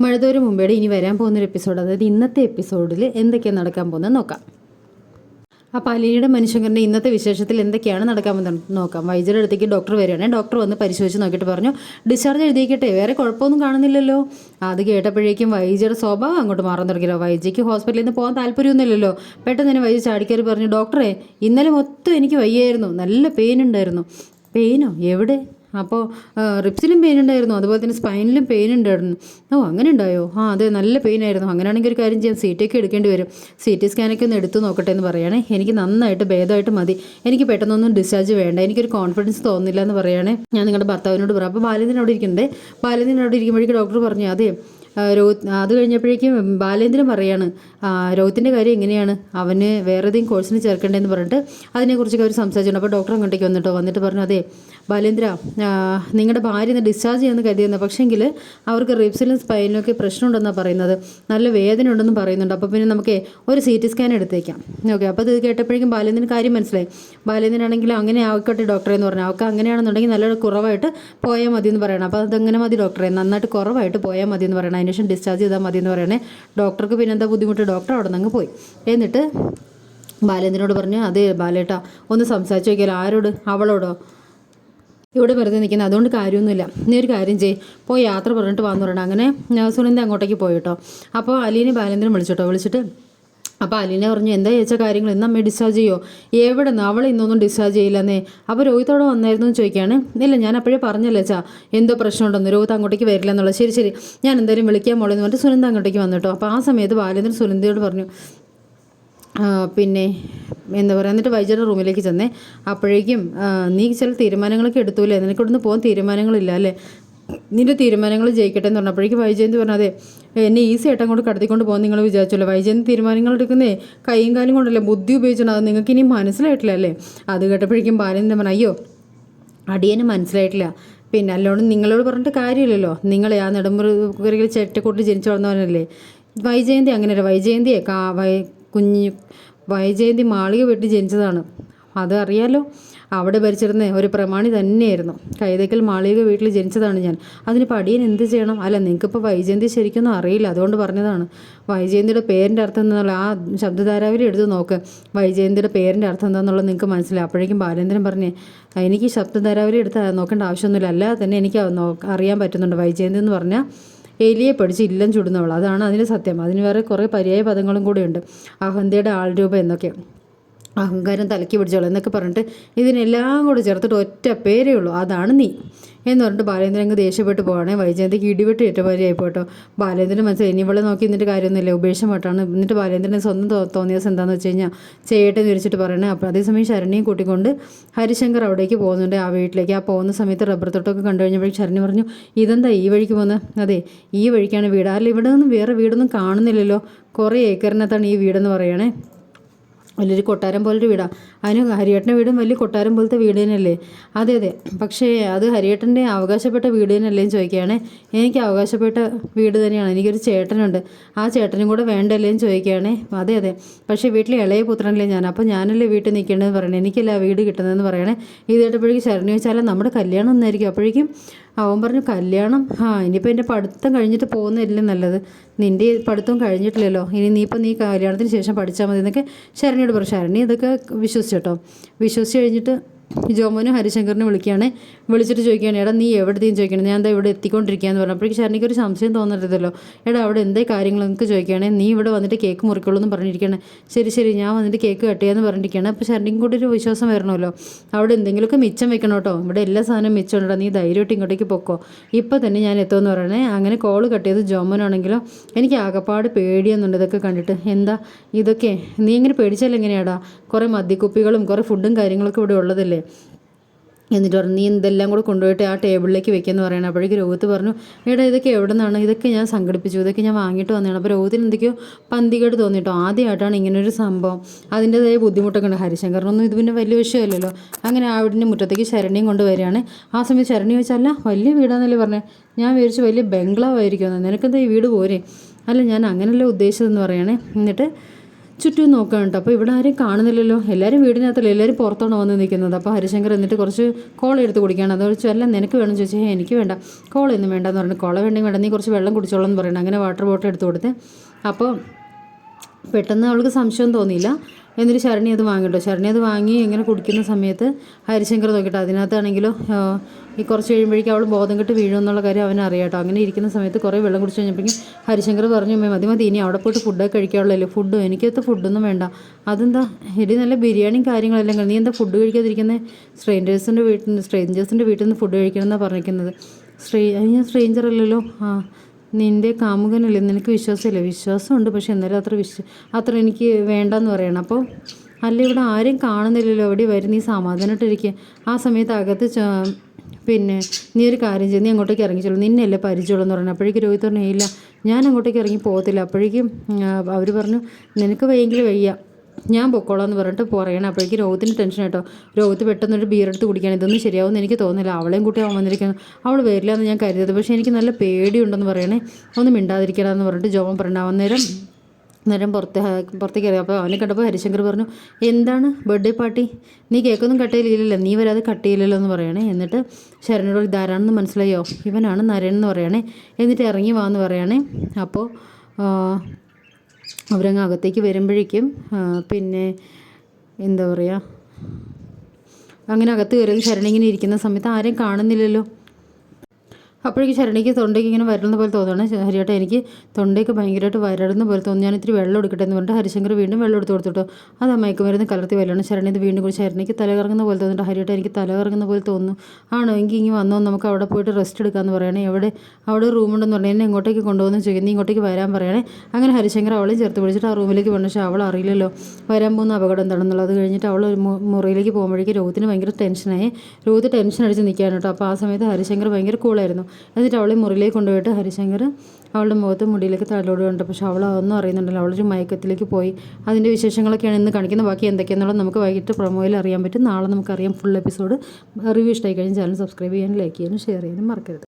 മഴതോരും മുമ്പേടെ ഇനി വരാൻ പോകുന്നൊരു എപ്പിസോഡ് അതായത് ഇന്നത്തെ എപ്പിസോഡിൽ എന്തൊക്കെയാണ് നടക്കാൻ പോകുന്നത് നോക്കാം. അപ്പോൾ അലീനയുടെ മനുഷ്യങ്കറിന്റെ ഇന്നത്തെ വിശേഷത്തിൽ എന്തൊക്കെയാണ് നടക്കാൻ പോകുന്നത് നോക്കാം. വൈദ്യരുടെ അടുത്തേക്ക് ഡോക്ടർ വരികയാണ്. ഡോക്ടർ വന്ന് പരിശോധിച്ച് നോക്കിയിട്ട് പറഞ്ഞു ഡിസ്ചാർജ് എഴുതിയിക്കട്ടെ വേറെ കുഴപ്പമൊന്നും കാണുന്നില്ലല്ലോ. അത് കേട്ടപ്പോഴേക്കും വൈദ്യയുടെ സ്വഭാവം അങ്ങോട്ട് മാറാൻ തുടങ്ങിയല്ലോ. വൈദ്യയ്ക്ക് ഹോസ്പിറ്റലിൽ നിന്ന് പോകാൻ താല്പര്യമൊന്നുമില്ലല്ലോ. പെട്ടെന്ന് തന്നെ വൈദ്യ ചാടിക്കയറി പറഞ്ഞു ഡോക്ടറെ ഇന്നലെ മൊത്തം എനിക്ക് വയ്യായിരുന്നു. നല്ല പെയിൻ ഉണ്ടായിരുന്നു. പെയിനോ എവിടെ? അപ്പോൾ റിപ്സിലും പെയിൻ ഉണ്ടായിരുന്നു. അതുപോലെ തന്നെ സ്പൈനിലും പെയിൻ ഉണ്ടായിരുന്നു. ഓ അങ്ങനെ ഉണ്ടായോ? ആ അതെ നല്ല പെയിൻ ആയിരുന്നു. അങ്ങനെയാണെങ്കിൽ ഒരു കാര്യം ചെയ്യാം. സി ടി ഒക്കെ എടുക്കേണ്ടി വരും. സി ടി സ്കാനൊക്കെ ഒന്ന് എടുത്തു നോക്കട്ടെ എന്ന് പറയുകയാണെ. എനിക്ക് നന്നായിട്ട് ഭേദമായിട്ട് മതി. എനിക്ക് പെട്ടെന്നൊന്നും ഡിസ്ചാർജ് വേണ്ട. എനിക്കൊരു കോൺഫിഡൻസ് തോന്നില്ല എന്ന് പറയുകയാണെ. ഞാൻ നിങ്ങളുടെ ഭർത്താവിനോട് പറയാം അപ്പോൾ ബാലേന്ദ്രൻ അവിടെ ഇരിക്കണ്ടേ ബാലേന്ദ്രൻ അവിടെ ഇരിക്കുമ്പോഴേക്കും ഡോക്ടർ പറഞ്ഞു അതെ രോഹിത് അത് കഴിഞ്ഞപ്പോഴേക്കും ബാലേന്ദ്രൻ പറയാണ് രോഹിത്തിന്റെ കാര്യം എങ്ങനെയാണ്? അവന് വേറെ ഏതെങ്കിലും കോഴ്സിന് ചേർക്കേണ്ടതെന്ന് പറഞ്ഞിട്ട് അതിനെക്കുറിച്ചൊക്കെ അവർ സംസാരിച്ചിട്ടുണ്ട്. അപ്പോൾ ഡോക്ടർ അങ്ങോട്ടേക്ക് വന്നിട്ടോ? വന്നിട്ട് പറഞ്ഞു അതെ ബാലേന്ദ്ര നിങ്ങളുടെ ഭാര്യ ഇന്ന് ഡിസ്ചാർജ് ചെയ്യാമെന്ന് കരുതിയിരുന്നു പക്ഷേങ്കിൽ അവർക്ക് റിപ്സിലും സ്പൈനിലും ഒക്കെ പ്രശ്നമുണ്ടെന്നാണ് പറയുന്നത്. നല്ല വേദന ഉണ്ടെന്ന് പറയുന്നുണ്ട്. അപ്പോൾ പിന്നെ നമുക്ക് ഒരു സി ടി സ്കാൻ എടുത്തേക്കാം. ഓക്കെ അപ്പോൾ ഇത് കേട്ടപ്പോഴേക്കും ബാലേന്ദ്രൻ കാര്യം മനസ്സിലായി. ബാലേന്ദ്രനാണെങ്കിൽ അങ്ങനെ ആയിക്കോട്ടെ ഡോക്ടറെ എന്ന് പറഞ്ഞു. അവർക്ക് അങ്ങനെയാണെന്നുണ്ടെങ്കിൽ നല്ലൊരു കുറവായിട്ട് പോയാൽ മതി എന്ന് പറയണം. അപ്പോൾ അതങ്ങനെ മതി ഡോക്ടറെ? നന്നായിട്ട് കുറവായിട്ട് പോയാൽ മതി എന്ന് പറയണം. അതിന് ശേഷം ഡിസ്ചാർജ് ചെയ്താൽ മതി എന്ന് പറയണേ. ഡോക്ടർക്ക് പിന്നെ എന്താ ബുദ്ധിമുട്ട്? ഡോക്ടർ അവിടെ നിന്ന് പോയി. എന്നിട്ട് ബാലേന്ദ്രനോട് പറഞ്ഞു അതെ ബാലേട്ടാ ഒന്ന് സംസാരിച്ചു നോക്കിയാലോ ആരോട്? അവളോടോ? ഇവിടെ വെറുതെ നിൽക്കുന്നത് അതുകൊണ്ട് കാര്യമൊന്നുമില്ല. നീ ഒരു കാര്യം ചെയ്യ് പോയി യാത്ര പറഞ്ഞിട്ട് വന്നു പറയണം. അങ്ങനെ സുനന്ദ അങ്ങോട്ടേക്ക് പോയിട്ടോ അപ്പോൾ അലീനെ ബാലേന്ദ്രൻ വിളിച്ചിട്ടോ വിളിച്ചിട്ട് അപ്പോൾ അലീന പറഞ്ഞു എന്താ ചോദിച്ച കാര്യങ്ങൾ ഇന്ന് അമ്മയെ ഡിസ്ചാർജ് ചെയ്യോ? എവിടെ നിന്ന് അവൾ ഇന്നൊന്നും ഡിസ്ചാർജ് ചെയ്യില്ലെന്നേ. അപ്പോൾ രോഹിത്തോടെ വന്നായിരുന്നു എന്ന് ചോദിക്കുകയാണ്. ഇല്ല ഞാൻ അപ്പോഴേ പറഞ്ഞല്ലേ ചാ എന്തോ പ്രശ്നമുണ്ടെന്ന്? രോഹിത് അങ്ങോട്ടേക്ക് വരില്ല എന്നുള്ളത്. ശരി ശരി. ഞാൻ എന്തായാലും വിളിക്കാൻ മോളെന്ന് പറഞ്ഞിട്ട് സുനന്ദ അങ്ങോട്ടേക്ക് വന്നിട്ടോ. അപ്പോൾ ആ സമയത്ത് ബാലേന്ദ്രൻ സുനന്ദയോട് പറഞ്ഞു പിന്നെ എന്താ പറയുക എന്നിട്ട് വൈദ്യരുടെ റൂമിലേക്ക് ചെന്നേ. അപ്പോഴേക്കും നീ ചില തീരുമാനങ്ങളൊക്കെ എടുത്തൂലേ നിനക്ക് ഇവിടുന്ന് പോകാൻ തീരുമാനങ്ങളില്ല അല്ലേ? നിന്റെ തീരുമാനങ്ങൾ ജയിക്കട്ടെ എന്ന് പറഞ്ഞപ്പോഴേക്കും വൈജയന്ത് പറഞ്ഞു അതെ എന്നെ ഈസി ആയിട്ട് അങ്ങോട്ട് കടത്തിക്കൊണ്ട് പോകാൻ നിങ്ങൾ വിചാരിച്ചല്ലോ. വൈജയന്തി തീരുമാനങ്ങൾ എടുക്കുന്നേ കൈയും കാലും കൊണ്ടല്ലേ? ബുദ്ധി ഉപയോഗിച്ചാണ്. അത് നിങ്ങൾക്ക് ഇനി മനസ്സിലായിട്ടില്ല അത് കേട്ടപ്പോഴേക്കും ബാലേന്ദ്രൻ പറഞ്ഞു അയ്യോ അടിയന് മനസ്സിലായിട്ടില്ല. പിന്നെ അല്ലോണ്ട് നിങ്ങളോട് പറഞ്ഞിട്ട് കാര്യമില്ലല്ലോ. നിങ്ങളെ ആ നെടുമ്പുറയിൽ ചെറ്റക്കൂട്ടിൽ ജനിച്ചു വളർന്നവനല്ലേ? വൈജയന്തി അങ്ങനെയല്ല. വൈജയന്തിയെ കാ വൈ കുഞ്ഞ് വൈജയന്തി മാളിക വെട്ടി ജനിച്ചതാണ്. അത് അറിയാലോ. അവിടെ ഭരിച്ചിരുന്ന ഒരു പ്രമാണി തന്നെയായിരുന്നു. കൈതക്കൽ മാളിക വീട്ടിൽ ജനിച്ചതാണ് ഞാൻ. അതിനിപ്പോൾ അടിയൻ എന്ത് ചെയ്യണം? അല്ല നിങ്ങൾക്കിപ്പോൾ വൈജയന്തി ശരിക്കൊന്നും അറിയില്ല. അതുകൊണ്ട് പറഞ്ഞതാണ്. വൈജയന്തിയുടെ പേരിന്റെ അർത്ഥം എന്നുള്ള ആ ശബ്ദധാരാവിൽ എടുത്ത് നോക്ക്. വൈജയന്തിയുടെ പേരിന്റെ അർത്ഥം എന്താണെന്നുള്ളത് നിങ്ങൾക്ക് മനസ്സിലായി. അപ്പോഴേക്കും ബാലേന്ദ്രൻ പറഞ്ഞേ എനിക്ക് ശബ്ദധാരാവിൽ എടുത്ത് നോക്കേണ്ട ആവശ്യമൊന്നുമില്ല. അല്ലാതെ തന്നെ എനിക്ക് അറിയാൻ പറ്റുന്നുണ്ട്. വൈജയന്തി എന്ന് പറഞ്ഞാൽ എലിയെ പഠിച്ച് ഇല്ലം ചുടുന്നവൾ. അതാണ് അതിന്റെ സത്യം. അതിന് വേറെ കുറേ പര്യായ പദങ്ങളും കൂടെയുണ്ട് അഹന്തയുടെ ആൾരൂപം എന്നൊക്കെ. അഹങ്കാരം തലക്കി പിടിച്ചോളൂ എന്നൊക്കെ പറഞ്ഞിട്ട് ഇതിനെല്ലാം കൂടെ ചേർത്തിട്ട് ഒറ്റ പേരേ ഉള്ളൂ. അതാണ് നീ. എന്ന് പറഞ്ഞിട്ട് ബാലേന്ദ്രൻ അങ്ങ് ദേഷ്യപ്പെട്ട് പോവാണേ. വൈജയന്തിക്ക് ഇടിവെട്ട് ഏറ്റമാതിരി ആയിപ്പോട്ടോ ബാലേന്ദ്രൻ മനസ്സിലായി ഇനി ഇവളെ നോക്കി എന്നിട്ട് കാര്യമൊന്നുമില്ല ഉപേക്ഷമായിട്ടാണ് എന്നിട്ട് ബാലേന്ദ്രൻ സ്വന്തം തോന്നിയ ദിവസം എന്താണെന്ന് വെച്ച് കഴിഞ്ഞാൽ ചെയ്യട്ടെ എന്ന് വിളിച്ചിട്ട് പറയണേ അപ്പോൾ അതേസമയം ശരണിയും കൂട്ടിക്കൊണ്ട് ഹരിശങ്കർ അവിടേക്ക് പോകുന്നുണ്ട് ആ വീട്ടിലേക്ക്. ആ പോകുന്ന സമയത്ത് റബ്ബർ തൊട്ടൊക്കെ കണ്ടു കഴിഞ്ഞപ്പോഴേക്കും ശരണി പറഞ്ഞു ഇതെന്താ ഈ വഴിക്ക് പോകുന്നത് അതെ ഈ വഴിക്കാണ് വീട്. അല്ല ഇവിടെ നിന്നും വേറെ വീടൊന്നും കാണുന്നില്ലല്ലോ. കുറേ ഏക്കറിനകത്താണ് ഈ വീടെന്ന് പറയണേ. വലിയൊരു കൊട്ടാരം പോലൊരു വീടാണ് അതിന് ഹരിയേട്ടന്റെ വീടും വലിയ കൊട്ടാരം പോലത്തെ വീട് തന്നെയല്ലേ അതെ അതെ. പക്ഷേ അത് ഹരിയേട്ടന്റെ അവകാശപ്പെട്ട വീട് തന്നെയല്ലേ എന്ന് ചോദിക്കുകയാണെ. എനിക്ക് അവകാശപ്പെട്ട വീട് തന്നെയാണ്. എനിക്കൊരു ചേട്ടനുണ്ട്. ആ ചേട്ടനും കൂടെ വേണ്ടല്ലേ എന്ന് ചോദിക്കുകയാണെ. അതെ അതെ. പക്ഷേ വീട്ടിലെ ഇളയ പുത്രനല്ലേ ഞാൻ? അപ്പോൾ ഞാനല്ലേ വീട്ടിൽ നിൽക്കേണ്ടതെന്ന് പറയണേ? എനിക്കല്ല വീട് കിട്ടുന്നതെന്ന് പറയണേ? ഇത് കേട്ടപ്പോഴേക്കും ശരണി വെച്ചാൽ നമ്മുടെ കല്യാണം ഒന്നായിരിക്കും. അപ്പോഴേക്കും അവൻ പറഞ്ഞു കല്യാണം? ആ ഇനിയിപ്പോൾ എന്റെ പഠിത്തം കഴിഞ്ഞിട്ട് പോകുന്നതല്ലേ നല്ലത്. നിന്റെ പഠിത്തം കഴിഞ്ഞിട്ടില്ലല്ലോ. ഇനി നീ ഇപ്പോൾ നീ കല്യാണത്തിന് ശേഷം പഠിച്ചാൽ മതി എന്നൊക്കെ ശരണിയോട് പറഞ്ഞു. ശരണി ഇതൊക്കെ വിശ്വസിച്ചു കേട്ടോ. വിശ്വസിച്ച് കഴിഞ്ഞിട്ട് ജോമോനും ഹരിശങ്കറിനെ വിളിക്കുകയാണ്. വിളിച്ചിട്ട് ചോദിക്കുകയാണ് എടാ നീ എവിടെയും ചോദിക്കണം? ഞാൻ എന്താ ഇവിടെ എത്തിക്കൊണ്ടിരിക്കുകയെന്ന് പറഞ്ഞപ്പോഴേക്കും ശരണിക്ക് ഒരു സംശയം തോന്നരുതല്ലോ. എടാ അവിടെ എന്തേ കാര്യങ്ങൾ നിങ്ങൾക്ക് ചോദിക്കുകയാണെ? നീ ഇവിടെ വന്നിട്ട് കേക്ക് മുറിക്കുള്ളൂ എന്ന് പറഞ്ഞിരിക്കുകയാണ്. ശരി ശരി ഞാൻ വന്നിട്ട് കേക്ക് കട്ട് ചെയ്യാന്ന് പറഞ്ഞിരിക്കുകയാണ്. അപ്പോൾ ശരണിക്കും കൂടി ഒരു വിശ്വാസം വരണമല്ലോ. അവിടെ എന്തെങ്കിലുമൊക്കെ മിച്ചം വെക്കണം കേട്ടോ ഇവിടെ എല്ലാ സാധനവും മിച്ചം ഉണ്ടോ നീ ധൈര്യമായിട്ട് ഇങ്ങോട്ടേക്ക് പൊക്കോ. ഇപ്പോൾ തന്നെ ഞാൻ എത്തുമെന്ന് പറയണേ. അങ്ങനെ കോൾ കട്ട് ചെയ്ത് ജോമനാണെങ്കിലോ എനിക്ക് ആകപ്പാട് പേടിയെന്നുണ്ട് ഇതൊക്കെ കണ്ടിട്ട്. എന്താ? ഇതൊക്കെ നീ ഇങ്ങനെ പേടിച്ചാൽ എങ്ങനെയാടാ? കുറേ മദ്യക്കുപ്പികളും കുറേ ഫുഡും കാര്യങ്ങളൊക്കെ ഇവിടെ ഉള്ളതല്ലേ? എന്നിട്ട് പറഞ്ഞു നീ എന്തെല്ലാം കൂടെ കൊണ്ടുപോയിട്ട് ആ ടേബിളിലേക്ക് വെക്കുമെന്ന് പറയണം. അപ്പോഴേക്ക് രോഹിത്ത് പറഞ്ഞു എടാ ഇതൊക്കെ എവിടെ നിന്നാണ് ഇതൊക്കെ ഞാൻ സംഘടിപ്പിച്ചു. ഇതൊക്കെ ഞാൻ വാങ്ങിയിട്ട് വന്നതാണ്. അപ്പോൾ രോഹിത്തിന് എന്തൊക്കെയോ പന്തികേട് തോന്നിയിട്ടോ. ആദ്യമായിട്ടാണ് ഇങ്ങനൊരു സംഭവം. അതിന്റെതായ ബുദ്ധിമുട്ടൊക്കെ ഉണ്ട് ഹരിശങ്കറിനൊന്നും ഇത് പിന്നെ വലിയ വിഷയമല്ലല്ലോ. അങ്ങനെ ആവിടിന്റെ മുറ്റത്തേക്ക് ശരണിയും കൊണ്ട് വരികയാണ് ആ സമയത്ത് ശരണി വെച്ചല്ല വലിയ വീടാന്നല്ലേ പറഞ്ഞത് ഞാൻ വിചാരിച്ചു വലിയ ബംഗ്ലാവ് ആയിരിക്കുമെന്ന് നിനക്കെന്താ ഈ വീട് പോരെ? അല്ല ഞാൻ അങ്ങനെയല്ല ഉദ്ദേശിച്ചതെന്ന് പറയണേ. എന്നിട്ട് ചുറ്റും നോക്കാൻ കേട്ടോ അപ്പോൾ ഇവിടെ ആരും കാണുന്നില്ലല്ലോ. എല്ലാവരും വീടിനകത്തല്ല? എല്ലാവരും പുറത്താണ് വന്ന് നിൽക്കുന്നത്? അപ്പോൾ ഹരിശങ്കർ എന്നിട്ട് കുറച്ച് കോള എടുത്ത് കുടിക്കുകയാണ്. അത് ചോദിച്ചു അല്ല നിനക്ക് വേണം? ചോദിച്ചാൽ ഹേ എനിക്ക് വേണ്ട. കോളയൊന്നും വേണ്ടെന്ന് പറഞ്ഞു. കോള വേണ്ടെങ്കിൽ വേണ്ട. നീ കുറച്ച് വെള്ളം കുടിച്ചോളാം എന്ന് പറയണം അങ്ങനെ വാട്ടർ ബോട്ടിൽ എടുത്ത് കൊടുത്ത്. അപ്പോൾ പെട്ടെന്ന് അവൾക്ക് സംശയം തോന്നിയില്ല. എന്നിട്ട് ശരണി അത് വാങ്ങിട്ടോ. ശരണി അത് വാങ്ങി ഇങ്ങനെ കുടിക്കുന്ന സമയത്ത് ഹരിശങ്കർ നോക്കിയിട്ട് അതിനകത്താണെങ്കിലോ ഈ കുറച്ച് കഴിയുമ്പോഴേക്കും അവൾ ബോധം കെട്ട് വീഴും എന്നുള്ള കാര്യം അവൻ അറിയാട്ടോ. അങ്ങനെ ഇരിക്കുന്ന സമയത്ത് കുറേ വെള്ളം കുടിച്ച് കഴിഞ്ഞപ്പോഴേക്കും ഹരിശങ്കർ പറഞ്ഞു മേ മതി മതി ഇനി അവിടെ പോയിട്ട് ഫുഡൊക്കെ കഴിക്കാവുള്ളല്ലോ ഫുഡ് എനിക്കത്തെ ഫുഡൊന്നും വേണ്ട. അതെന്താ? എടി നല്ല ബിരിയാണിയും കാര്യങ്ങളെല്ലാം നീ എന്താ ഫുഡ് കഴിക്കാതിരിക്കുന്നത് സ്ട്രേഞ്ചേഴ്സിന്റെ വീട്ടിൽ നിന്ന് സ്ട്രേഞ്ചേഴ്സിന്റെ വീട്ടിൽ നിന്ന് ഫുഡ് കഴിക്കണമെന്നാണ് പറഞ്ഞിരിക്കുന്നത്. സ്ട്രേ ഞാൻ സ്ട്രേഞ്ചർ അല്ലല്ലോ. ആ നിന്റെ കാമുകനല്ലേ? നിനക്ക് വിശ്വാസമില്ല. വിശ്വാസമുണ്ട് പക്ഷെ എന്നാലും അത്ര വിശ്വ അത്ര എനിക്ക് വേണ്ടെന്ന് പറയണം. അപ്പോൾ അല്ല ഇവിടെ ആരും കാണുന്നില്ലല്ലോ. അവിടെ വരും? നീ സമാധാനമായിട്ടിരിക്കുക ആ സമയത്ത് അകത്ത് പിന്നെ നീ ഒരു കാര്യം ചെയ്ത് നീ അങ്ങോട്ടേക്ക് ഇറങ്ങിച്ചോളൂ നിന്നെയല്ലേ പരിചയമുള്ളൂ എന്ന് പറഞ്ഞു. അപ്പോഴേക്കും രോഹിത് പറഞ്ഞു ഇല്ല ഞാൻ അങ്ങോട്ടേക്ക് ഇറങ്ങി പോകത്തില്ല. അപ്പോഴേക്കും അവർ പറഞ്ഞു നിനക്ക് വയ്യെങ്കിൽ വയ്യ. ഞാൻ പൊക്കോളാം എന്ന് പറഞ്ഞിട്ട് പറയണം. അപ്പോഴേക്കും രോഗത്തിന് ടെൻഷൻ കേട്ടോ രോഗത്ത് പെട്ടെന്നൊരു ബിയർ എടുത്ത് കുടിക്കുകയാണ് ഇതൊന്നും ശരിയാവുമെന്ന് എനിക്ക് തോന്നുന്നില്ല. അവളെയും കൂട്ടി അവൻ വന്നിരിക്കുന്നു. അവൾ വരില്ല എന്ന് ഞാൻ കരുതിയത്. പക്ഷേ എനിക്ക് നല്ല പേടിയുണ്ടെന്ന് പറയണേ. ഒന്നും മിണ്ടാതിരിക്കണം എന്ന് പറഞ്ഞിട്ട് ജോമൻ പറഞ്ഞു അന്നേരം നേരം പുറത്ത് പുറത്തേക്ക് ഇറങ്ങി. അപ്പോൾ അവനെ കണ്ടപ്പോൾ ഹരിശങ്കർ പറഞ്ഞു എന്താണ് ബർത്ത്ഡേ പാർട്ടി നീ കേക്കൊന്നും ചെയ്തില്ലല്ലോ. നീ വരാതെ കട്ട് ചെയ്യില്ലല്ലോ എന്ന് പറയണേ. എന്നിട്ട് ശരണോട് ഇതാരാണെന്ന് മനസ്സിലായോ? ഇവനാണ് നരൻ എന്ന് പറയണേ. എന്നിട്ട് ഇറങ്ങി വാ എന്ന് പറയണേ. അപ്പോൾ അവരങ്ങ് അകത്തേക്ക് വരുമ്പോഴേക്കും പിന്നെ എന്താ പറയുക അങ്ങനെ അകത്ത് കയറി ശരണിങ്ങനെ ഇരിക്കുന്ന സമയത്ത് ആരെയും കാണുന്നില്ലല്ലോ. അപ്പോഴേക്ക് ശരണിക്ക് തൊണ്ടയ്ക്ക് ഇങ്ങനെ വരളുന്ന പോലെ തോന്നുകയാണ്. ഹരിയേട്ട എനിക്ക് തൊണ്ടയ്ക്ക് ഭയങ്കരമായിട്ട് വരളുന്ന പോലെ തോന്നുന്നു. ഞാൻ ഇത്തിരി വെള്ളം എടുക്കട്ടെ എന്ന് പറഞ്ഞിട്ട് ഹരിശങ്കർ വീണ്ടും വെള്ളം എടുത്ത് കൊടുത്തിട്ടോ അത് മയക്കുമരുന്ന് കലർത്തി വരലാണ്. ശരണി ഇത് വീണ്ടും കൂടി ശരണിക്ക് തല കറങ്ങുന്ന പോലെ തോന്നിട്ട് ഹരിയേട്ട എനിക്ക് തല കറങ്ങുന്ന പോലെ തോന്നുന്നു. ആണോ എങ്കിൽ ഇങ്ങനെ വന്നോ നമുക്ക് അവിടെ പോയിട്ട് റെസ്റ്റ് എടുക്കാമെന്ന് പറയണേ. എവിടെ അവിടെ റൂമുണ്ടെന്ന് പറഞ്ഞാൽ എന്നെ ഇങ്ങോട്ടേക്ക് കൊണ്ടുപോകുന്നു നീ ഇങ്ങോട്ടേക്ക് വരാൻ പറയണേ. അങ്ങനെ ഹരിശങ്കർ അവളെയും ചേർത്ത് പിടിച്ചിട്ട് ആ റൂമിലേക്ക് വന്നു പക്ഷേ അവൾ അറിയില്ലല്ലോ വരാൻ പോകുന്ന അപകടം എന്താണെന്നുള്ളത്. കഴിഞ്ഞിട്ട് അവൾ മുറിയിലേക്ക് പോകുമ്പോഴേക്കും രോഹത്തിന് ഭയങ്കര ടെൻഷനായി രോഹിത് ടെൻഷൻ അടിച്ച് നിൽക്കുകയാണ് കേട്ടോ. അപ്പോൾ ആ സമയത്ത് ഹരിശങ്കർ ഭയങ്കര കൂളായിരുന്നു എന്നിട്ട് അവളെ മുറിയിലേക്ക് കൊണ്ടുപോയിട്ട് ഹരിശങ്കർ അവളുടെ മുഖത്ത് മുടിയിലേക്ക് തലോടുകയുണ്ട് പക്ഷെ അവൾ അതൊന്നും അറിയുന്നുണ്ടല്ലോ. അവളൊരു മയക്കത്തിലേക്ക് പോയി. അതിന്റെ വിശേഷങ്ങളൊക്കെയാണ് ഇന്ന് കാണിക്കുന്നത് ബാക്കി എന്തൊക്കെയാണെന്നുള്ളത് നമുക്ക് വൈകിട്ട് പ്രൊമോയിൽ അറിയാൻ പറ്റും. നാളെ നമുക്കറിയാം ഫുൾ എപ്പിസോഡ്. റിവ്യൂ ഇഷ്ടമായി കഴിഞ്ഞാൽ ചാനൽ സബ്സ്ക്രൈബ് ചെയ്യാനും ലൈക്ക് ചെയ്യാനും ഷെയർ ചെയ്യാനും മറക്കരുത്.